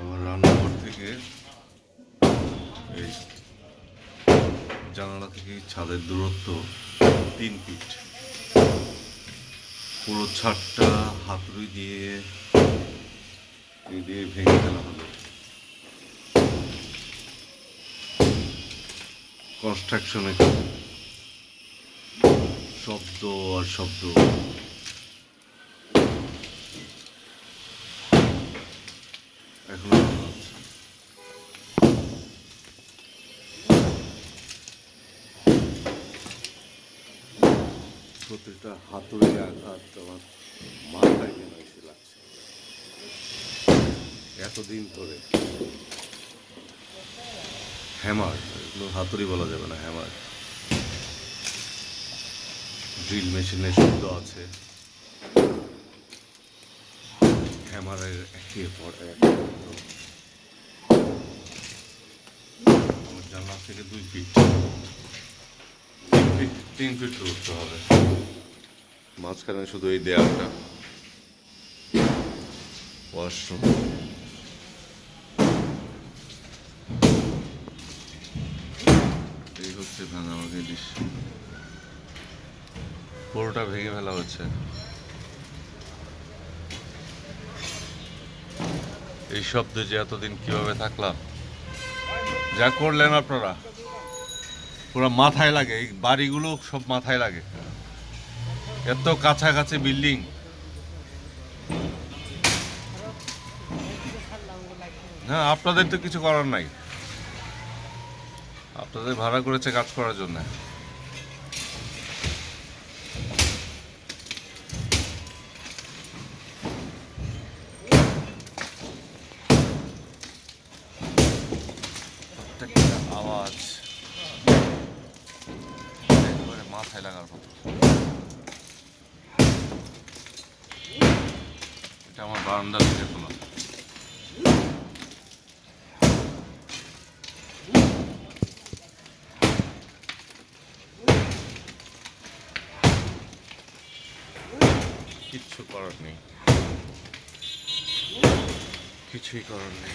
আমার রান্নাঘর থেকে এই জানালা থেকে ছাদের দূরত্ব তিন ফিট। পুরো ছাদটা হাতুড়ি দিয়ে দিয়ে ভেঙে ফেলা হলো। কনস্ট্রাকশনে শব্দ আর শব্দ। এখনও যাচ্ছে। প্রতিটা হাতুড়ি আঘাত আমার মাথায় যেন এসে লাগছে? এতদিন ধরে? হ্যামার, এগুলো হাতুড়ি বলা যাবে না, হ্যামার। ড্রিল মেশিনের শব্দ আছে। হ্যামারের একের পর এক জানলা থেকে দুই ফিট তিন ফিট উঠতে হবে। মাঝখানে শুধু এই দেয়ালটা। ওয়াশরুম এই হচ্ছে ভাঙাভাঙি দৃশ্য। পুরোটা ভেঙে ফেলা হচ্ছে। এই শব্দে যে এতদিন কীভাবে থাকলাম? যা করলেন আপনারা, পুরো মাথায় লাগে, এই বাড়িগুলো সব মাথায় লাগে। এত কাছাকাছি বিল্ডিং। হ্যাঁ আপনাদের তো কিছু করার নাই। আপনাদের ভাড়া করেছে কাজ করার জন্য। আওয়াজ। একেবারে মাথায় লাগার মতো। এটা আমার বারান্দা থেকে তোলা কিচ্ছু করার নেই। কিছুই করার নেই।